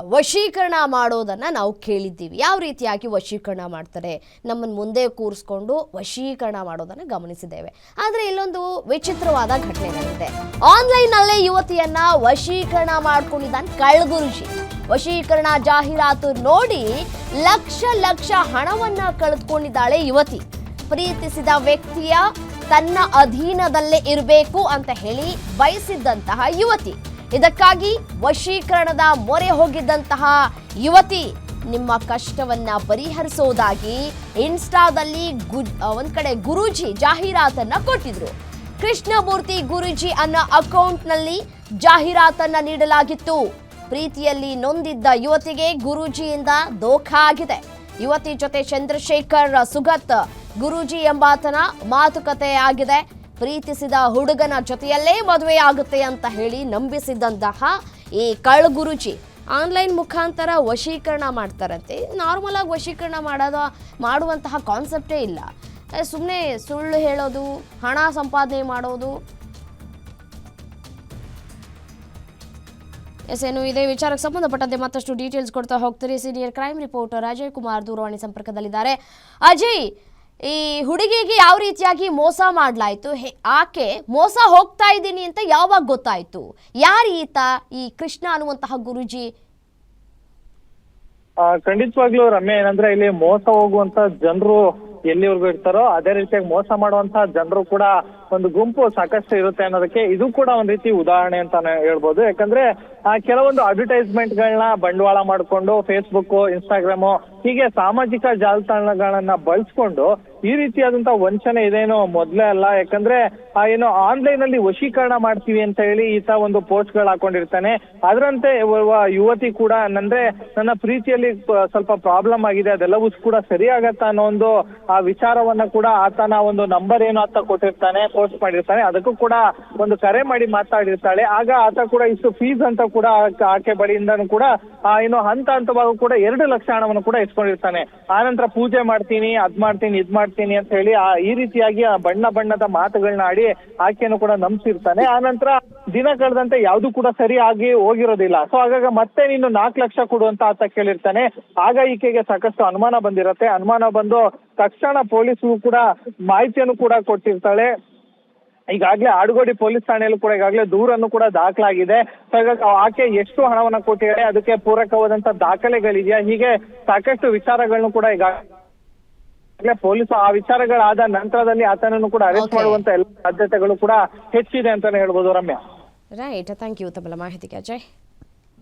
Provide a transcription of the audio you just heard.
ವಶೀಕರಣ ಮಾಡೋದನ್ನ ನಾವು ಕೇಳಿದ್ದೀವಿ. ಯಾವ ರೀತಿಯಾಗಿ ವಶೀಕರಣ ಮಾಡ್ತಾರೆ? ನಮ್ಮನ್ನು ಮುಂದೆ ಕೂರಿಸ್ಕೊಂಡು ವಶೀಕರಣ ಮಾಡೋದನ್ನು ಗಮನಿಸಿದ್ದೇವೆ. ಆದರೆ ಇಲ್ಲೊಂದು ವಿಚಿತ್ರವಾದ ಘಟನೆ ನಡೆದಿದೆ. ಆನ್ಲೈನ್ನಲ್ಲೇ ಯುವತಿಯನ್ನ ವಶೀಕರಣ ಮಾಡ್ಕೊಂಡಿದ್ದಾನೆ ಕಳ್ಗುರುಜಿ. ವಶೀಕರಣ ಜಾಹೀರಾತು ನೋಡಿ ಲಕ್ಷ ಲಕ್ಷ ಹಣವನ್ನ ಕಳೆದುಕೊಂಡಿದ್ದಾಳೆ ಯುವತಿ. ಪ್ರೀತಿಸಿದ ವ್ಯಕ್ತಿಯ ತನ್ನ ಅಧೀನದಲ್ಲೇ ಇರಬೇಕು ಅಂತ ಹೇಳಿ ಬಯಸಿದ್ದಂತಹ ಯುವತಿ. ಇದಕ್ಕಾಗಿ ವಶೀಕರಣದ ಮೊರೆ ಹೋಗಿದ್ದಂತಹ ಯುವತಿ ನಿಮ್ಮ ಕಷ್ಟವನ್ನ ಪರಿಹರಿಸೋದಾಗಿ ಇನ್ಸ್ಟಾದಲ್ಲಿ ಗು ಒಂದ್ ಕಡೆ ಗುರೂಜಿ ಜಾಹೀರಾತನ್ನ ಕೊಟ್ಟಿದ್ರು. ಕೃಷ್ಣಮೂರ್ತಿ ಗುರೂಜಿ ಅನ್ನೋ ಅಕೌಂಟ್ನಲ್ಲಿ ಜಾಹೀರಾತನ್ನ ನೀಡಲಾಗಿತ್ತು. ಪ್ರೀತಿಯಲ್ಲಿ ನೊಂದಿದ್ದ ಯುವತಿಗೆ ಗುರೂಜಿಯಿಂದ ದೋಖ ಆಗಿದೆ. ಯುವತಿ ಜೊತೆ ಚಂದ್ರಶೇಖರ್ ಸುಗತ್ ಗುರೂಜಿ ಎಂಬಾತನ ಮಾತುಕತೆ ಆಗಿದೆ. ಪ್ರೀತಿಸಿದ ಹುಡುಗನ ಜೊತೆಯಲ್ಲೇ ಮದುವೆ ಆಗುತ್ತೆ ಅಂತ ಹೇಳಿ ನಂಬಿಸಿದಂತಹ ಈ ಕಳ್ಗುರುಜಿ ಆನ್ಲೈನ್ ಮುಖಾಂತರ ವಶೀಕರಣ ಮಾಡ್ತಾರಂತೆ. ನಾರ್ಮಲಾಗಿ ವಶೀಕರಣ ಮಾಡೋದು, ಮಾಡುವಂತಹ ಕಾನ್ಸೆಪ್ಟೇ ಇಲ್ಲ. ಸುಮ್ಮನೆ ಸುಳ್ಳು ಹೇಳೋದು, ಹಣ ಸಂಪಾದನೆ ಮಾಡೋದು. ಎಸ್ ಏನು ಇದೇ ವಿಚಾರಕ್ಕೆ ಸಂಬಂಧಪಟ್ಟಂತೆ ಮತ್ತಷ್ಟು ಡೀಟೇಲ್ಸ್ ಕೊಡ್ತಾ ಹೋಗ್ತೀರಿ. Senior crime reporter Ajay Kumar ದೂರವಾಣಿ ಸಂಪರ್ಕದಲ್ಲಿದ್ದಾರೆ. ಅಜಯ್ ಈ ಹುಡುಗಿಗೆ ಯಾವ ರೀತಿಯಾಗಿ ಮೋಸ ಮಾಡಲಾಯಿತು? ಆಕೆ ಮೋಸ ಹೋಗ್ತಾ ಇದ್ದೀನಿ ಅಂತ ಯಾವಾಗ ಗೊತ್ತಾಯ್ತು? ಯಾರು ಈತ, ಈ ಕೃಷ್ಣ ಅನ್ನುವಂತಹ ಗುರುಜಿ? ಖಂಡಿತವಾಗ್ಲೂ ರಮ್ಯ, ಏನಂದ್ರೆ ಇಲ್ಲಿ ಮೋಸ ಹೋಗುವಂತ ಜನರು ಎಲ್ಲಿವರೆಗೂ ಇರ್ತಾರೋ, ಅದೇ ರೀತಿಯಾಗಿ ಮೋಸ ಮಾಡುವಂತ ಜನರು ಕೂಡ ಒಂದು ಗುಂಪು ಸಾಕಷ್ಟು ಇರುತ್ತೆ ಅನ್ನೋದಕ್ಕೆ ಇದು ಕೂಡ ಒಂದ್ ರೀತಿ ಉದಾಹರಣೆ ಅಂತಾನೆ ಹೇಳ್ಬೋದು. ಯಾಕಂದ್ರೆ ಕೆಲವೊಂದು ಅಡ್ವರ್ಟೈಸ್ಮೆಂಟ್ ಗಳನ್ನ ಬಂಡವಾಳ ಮಾಡ್ಕೊಂಡು ಫೇಸ್ಬುಕ್ ಇನ್ಸ್ಟಾಗ್ರಾಮ್ ಹೀಗೆ ಸಾಮಾಜಿಕ ಜಾಲತಾಣಗಳನ್ನ ಬಳಸ್ಕೊಂಡು ಈ ರೀತಿಯಾದಂತ ವಂಚನೆ ಇದೇನು ಮೊದ್ಲೇ ಅಲ್ಲ. ಯಾಕಂದ್ರೆ ಏನು ಆನ್ಲೈನ್ ಅಲ್ಲಿ ವಶೀಕರಣ ಮಾಡ್ತೀವಿ ಅಂತ ಹೇಳಿ ಈತ ಒಂದು ಪೋಸ್ಟ್ಗಳು ಹಾಕೊಂಡಿರ್ತಾನೆ. ಅದರಂತೆ ಯುವತಿ ಕೂಡ ಅಂದ್ರೆ ನನ್ನ ಪ್ರೀತಿಯಲ್ಲಿ ಸ್ವಲ್ಪ ಪ್ರಾಬ್ಲಮ್ ಆಗಿದೆ. ಅದೆಲ್ಲವೂ ಕೂಡ ಸರಿಯಾಗತ್ತಾ ಅನ್ನೋ ಒಂದು, ಆ, ವಿಚಾರವನ್ನ ಕೂಡ ಆತನ ಒಂದು ನಂಬರ್ ಏನು ಅಂತ ಕೊಟ್ಟಿರ್ತಾನೆ. ಪೋಸ್ಟ್ ಮಾಡಿರ್ತಾನೆ. ಅದಕ್ಕೂ ಕೂಡ ಒಂದು ಕರೆ ಮಾಡಿ ಮಾತಾಡಿರ್ತಾಳೆ. ಆಗ ಆತ ಕೂಡ ಇಷ್ಟು ಫೀಸ್ ಅಂತ ಕೂಡ ಆಕೆ- ಬಳಿಯಿಂದನೂ ಕೂಡ ಏನು ಹಂತ ಹಂತವಾಗೂ ಕೂಡ ಎರಡು ಲಕ್ಷ ಹಣವನ್ನು ಕೂಡ ಇಸ್ಕೊಂಡಿರ್ತಾನೆ. ಆನಂತರ ಪೂಜೆ ಮಾಡ್ತೀನಿ, ಅದ್ ಮಾಡ್ತೀನಿ, ಇದ್ ಮಾಡ್ತೀನಿ ಅಂತ ಹೇಳಿ ಆ, ಈ ರೀತಿಯಾಗಿ ಆ ಬಣ್ಣ ಬಣ್ಣದ ಮಾತುಗಳನ್ನ ಆಡಿ ಆಕೆಯನ್ನು ಕೂಡ ನಂಬಿಸಿರ್ತಾನೆ ಆನಂತರ ದಿನ ಕಳೆದಂತೆ ಯಾವ್ದು ಕೂಡ ಸರಿಯಾಗಿ ಹೋಗಿರೋದಿಲ್ಲ. ಸೊ ಆಗಾಗ ಮತ್ತೆ ನೀನು ನಾಲ್ಕು ಲಕ್ಷ ಕೊಡು ಅಂತ ಆತ ಕೇಳಿರ್ತಾನೆ. ಆಗ ಈಕೆಗೆ ಸಾಕಷ್ಟು ಅನುಮಾನ ಬಂದಿರತ್ತೆ. ಅನುಮಾನ ಬಂದು ತಕ್ಷಣ ಪೊಲೀಸರು ಕೂಡ ಮಾಹಿತಿಯನ್ನು ಕೂಡ ಕೊಟ್ಟಿರ್ತಾಳೆ. ಈಗಾಗಲೇ ಆಡುಗೋಡಿ ಪೊಲೀಸ್ ಠಾಣೆಯಲ್ಲೂ ಕೂಡ ಈಗಾಗಲೇ ದೂರನ್ನು ಕೂಡ ದಾಖಲಾಗಿದೆ. ಸೊ ಹಾಗಾಗಿ ಆಕೆ ಎಷ್ಟು ಹಣವನ್ನ ಕೊಟ್ಟಿದ್ದಾರೆ ಅದಕ್ಕೆ ಪೂರಕವಾದಂತ ದಾಖಲೆಗಳಿದೆಯಾ? ಹೀಗೆ ಸಾಕಷ್ಟು ವಿಚಾರಗಳನ್ನು ಕೂಡ ಈಗ ಪೊಲೀಸ್ ಆ ವಿಚಾರಗಳಾದ ನಂತರದಲ್ಲಿ ಆತನನ್ನು ಕೂಡ ಅರೆಸ್ಟ್. ಮಾಡುವಂತ ಎಲ್ಲ ಸಾಧ್ಯತೆಗಳು ಕೂಡ ಹೆಚ್ಚಿದೆ ಅಂತಾನೆ ಹೇಳ್ಬೋದು ರಮ್ಯಾ. ರೈಟ್ ಥ್ಯಾಂಕ್ ಯು ತಮ್ಮ ಮಾಹಿತಿಗೆ ಅಜಯ್